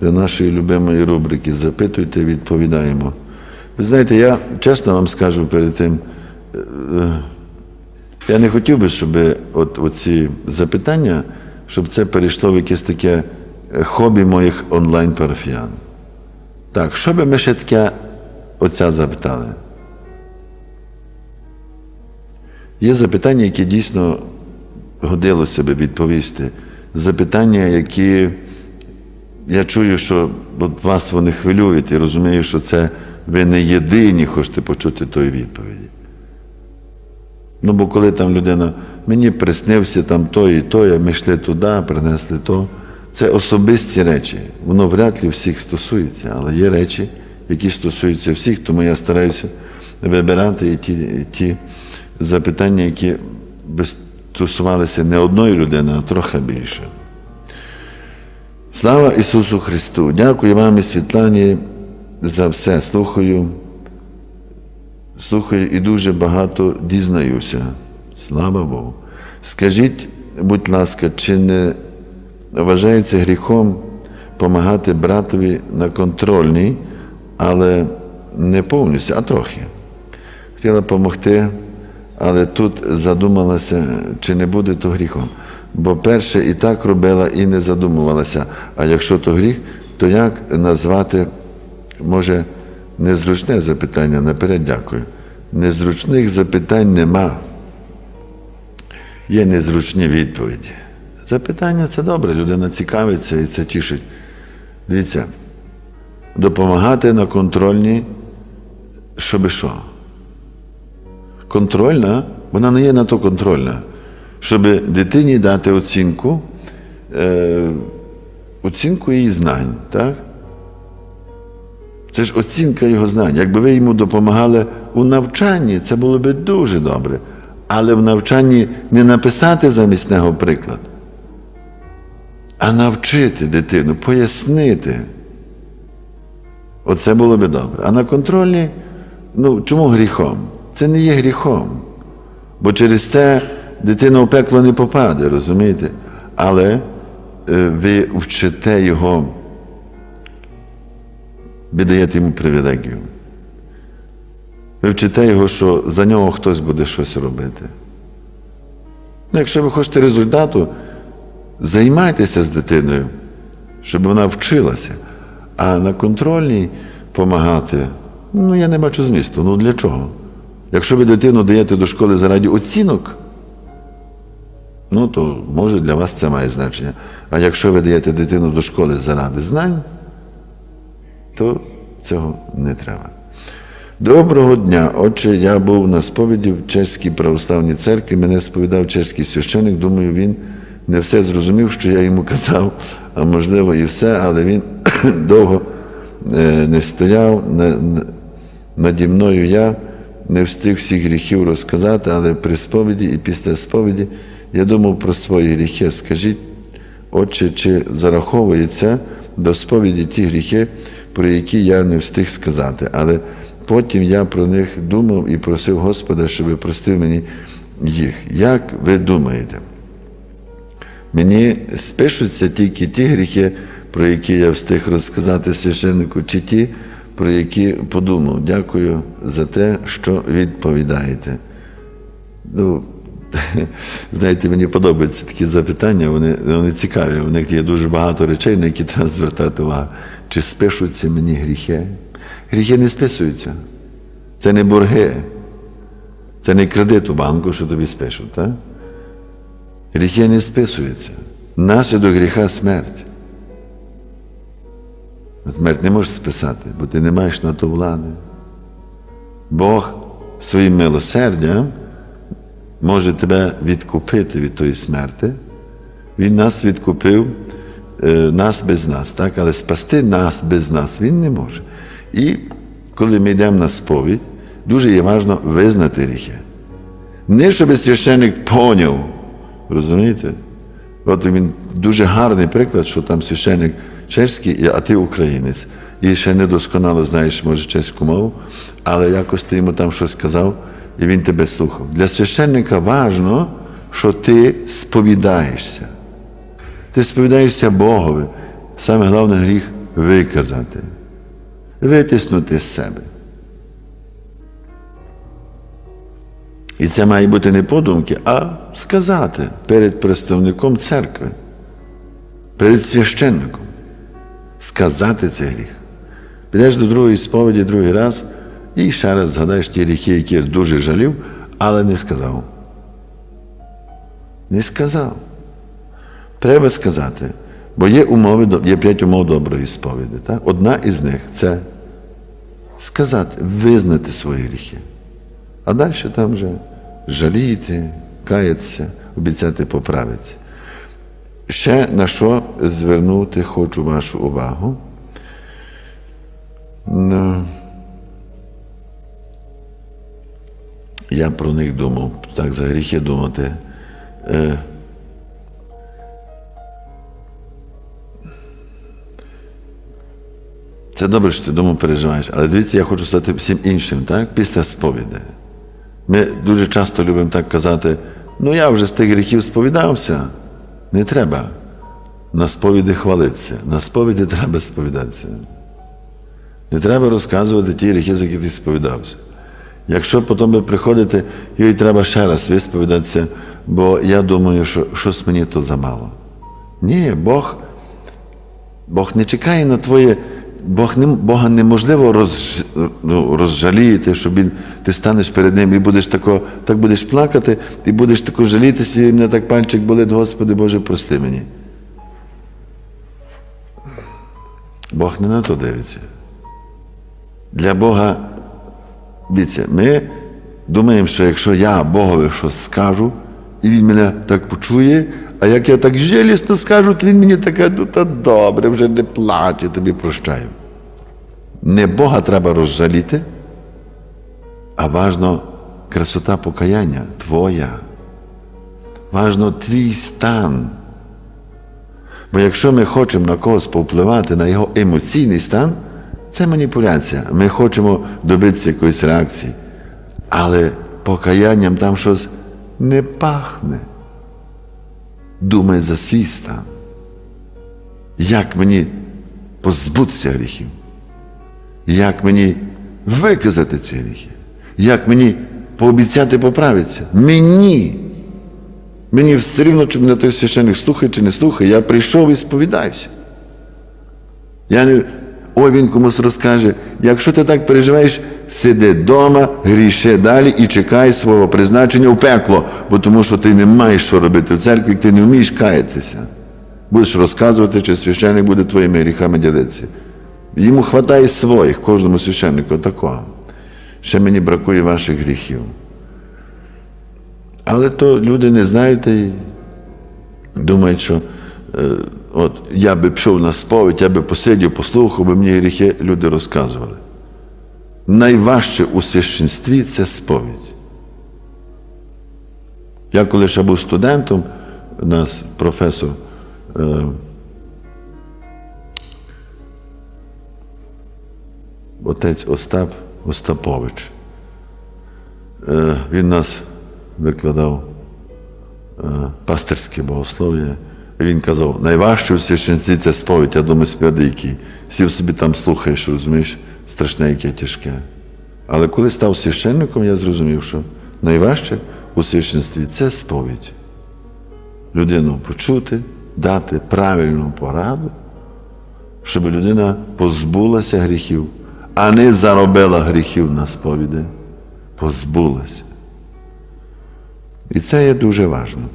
до нашої любимої рубрики Запитуйте, відповідаємо. Ви знаєте, я чесно вам скажу перед тим, е, е, я не хотів би, щоб от, оці запитання, щоб це перейшло в якесь таке е, хобі моїх онлайн-парафіян. Так, що би ми ще таке отця запитали? Є запитання, які дійсно годилося би відповісти. Запитання, які я чую, що от вас вони хвилюють і розумію, що це ви не єдині хочете почути тої відповіді. Ну, бо коли там людина, мені приснився там то і то, а ми йшли туди, принесли то. Це особисті речі. Воно вряд ли всіх стосується, але є речі, які стосуються всіх, тому я стараюся вибирати і ті, і ті запитання, які стосувалися не одної людини, а трохи більше. Слава Ісусу Христу! Дякую вам і Світлані за все. Слухаю, слухаю і дуже багато дізнаюся. Слава Богу. Скажіть, будь ласка, чи не вважається гріхом помагати братові на контрольній, але не повністю, а трохи. Хотіла допомогти, але тут задумалася, чи не буде то гріхом. Бо перше і так робила і не задумувалася. А якщо то гріх, то як назвати, може, незручне запитання, наперед дякую. Незручних запитань нема. Є незручні відповіді. Запитання це добре, людина цікавиться і це тішить. Дивіться, допомагати на контрольній, щоби що? Контрольна, вона не є на то контрольна, щоб дитині дати оцінку, е, оцінку її знань. так? Це ж оцінка його знань. Якби ви йому допомагали у навчанні, це було б дуже добре. Але в навчанні не написати замість нього приклад, а навчити дитину, пояснити. Оце було би добре. А на контролі, ну чому гріхом? Це не є гріхом. Бо через це дитина в пекло не попаде, розумієте? Але е, ви вчите його, ви даєте йому привілегію. Ви вчите його, що за нього хтось буде щось робити. Ну, якщо ви хочете результату, займайтеся з дитиною, щоб вона вчилася. А на контрольній допомагати, ну я не бачу змісту. Ну для чого? Якщо ви дитину даєте до школи заради оцінок, ну то може для вас це має значення. А якщо ви даєте дитину до школи заради знань, то цього не треба. Доброго дня, отче, я був на сповіді в Чеській православній церкві, мене сповідав чеський священик, думаю, він не все зрозумів, що я йому казав, а можливо і все, але він довго е, не стояв. На- на- наді мною я не встиг всіх гріхів розказати, але при сповіді і після сповіді я думав про свої гріхи. Скажіть, отче, чи зараховується до сповіді ті гріхи, про які я не встиг сказати, але потім я про них думав і просив Господа, щоб простив мені їх. Як ви думаєте? Мені спишуться тільки ті гріхи, про які я встиг розказати священнику, чи ті, про які подумав. Дякую за те, що відповідаєте. Знаєте, мені подобаються такі запитання, вони, вони цікаві. У них є дуже багато речей, на які треба звертати увагу. Чи спишуться мені гріхи? Гріхи не списуються. Це не борги. Це не кредит у банку, що тобі спишуть. Так? Гріхи не списуються. Наслідок гріха смерть. Смерть не можеш списати, бо ти не маєш на то влади. Бог своїм милосердям може тебе відкупити від тої смерти. Він нас відкупив, е, нас без нас, так? але спасти нас без нас він не може. І коли ми йдемо на сповідь, дуже є важливо визнати гріхи. Не щоб священник поняв, розумієте? От він дуже гарний приклад, що там священник чеський, а ти українець. І ще недосконало знаєш, може, чеську мову, але якось ти йому там щось сказав, і він тебе слухав. Для священника важливо, що ти сповідаєшся. Ти сповідаєшся Богові. Саме головний гріх виказати, витиснути з себе. І це має бути не подумки, а сказати перед представником церкви, перед священником. Сказати цей гріх. Підеш до другої сповіді другий раз і ще раз згадаєш ті гріхи, які дуже жалів, але не сказав. Не сказав. Треба сказати. Бо є умови, є п'ять умов доброї сповіді. Так? Одна із них це сказати, визнати свої гріхи. А далі там вже жаліти, каятися, обіцяти поправитися. Ще на що звернути хочу вашу увагу. Я про них думав, так за гріхи думати. Е, Це добре, що ти думав, переживаєш, але дивіться, я хочу сказати всім іншим, так? після сповіді. Ми дуже часто любимо так казати, ну я вже з тих гріхів сповідався. Не треба на сповіді хвалитися. На сповіді треба сповідатися. Не треба розказувати ті гріхи, за які ти сповідався. Якщо потім ви приходите, їй треба ще раз висповідатися, бо я думаю, що щось мені то замало. Ні, Бог, Бог не чекає на твоє. Бог не, Бога неможливо роз, ну, розжаліти, щоб він, ти станеш перед ним і будеш тако, так будеш плакати, і будеш тако жалітися, і мене так пальчик болить, Господи Боже, прости мені. Бог не на то дивиться. Для Бога, дивіться, ми думаємо, що якщо я Богові щось скажу, і Він мене так почує, а як я так жалісно скажу, то він мені таке, ну та добре, вже не плач, я тобі прощаю. Не Бога треба розжаліти, а важно красота покаяння твоя. Важно твій стан. Бо якщо ми хочемо на когось повпливати на його емоційний стан, це маніпуляція. Ми хочемо добитися якоїсь реакції. Але покаянням там щось не пахне. Думай за свій стан. Як мені позбутися гріхів? Як мені виказати ці гріхи? Як мені пообіцяти поправитися? Мені. Мені все рівно, чи мене той священник слухає чи не слухає, я прийшов і сповідаюся. Я не, ой, він комусь розкаже, якщо ти так переживаєш, сиди вдома, гріши далі і чекай свого призначення в пекло, бо тому що ти не маєш що робити в церкві, ти не вмієш каятися. Будеш розказувати, чи священник буде твоїми гріхами ділитися. Йому хватає своїх, кожному священнику такого. Ще мені бракує ваших гріхів. Але то люди не знають і думають, що е, от я би пішов на сповідь, я би посидів, послухав, би мені гріхи люди розказували. Найважче у священстві це сповідь. Я коли ще був студентом, у нас професор е, отець Остап Остапович. Е, він нас викладав е, пастирське богослов'я. Він казав, найважче у священстві це сповідь, я думаю, який. Сів собі там слухаєш, розумієш, страшне, яке тяжке. Але коли став священником, я зрозумів, що найважче у священстві це сповідь. Людину почути, дати правильну пораду, щоб людина позбулася гріхів, а не заробила гріхів на сповіді. Позбулася. І це є дуже важливо.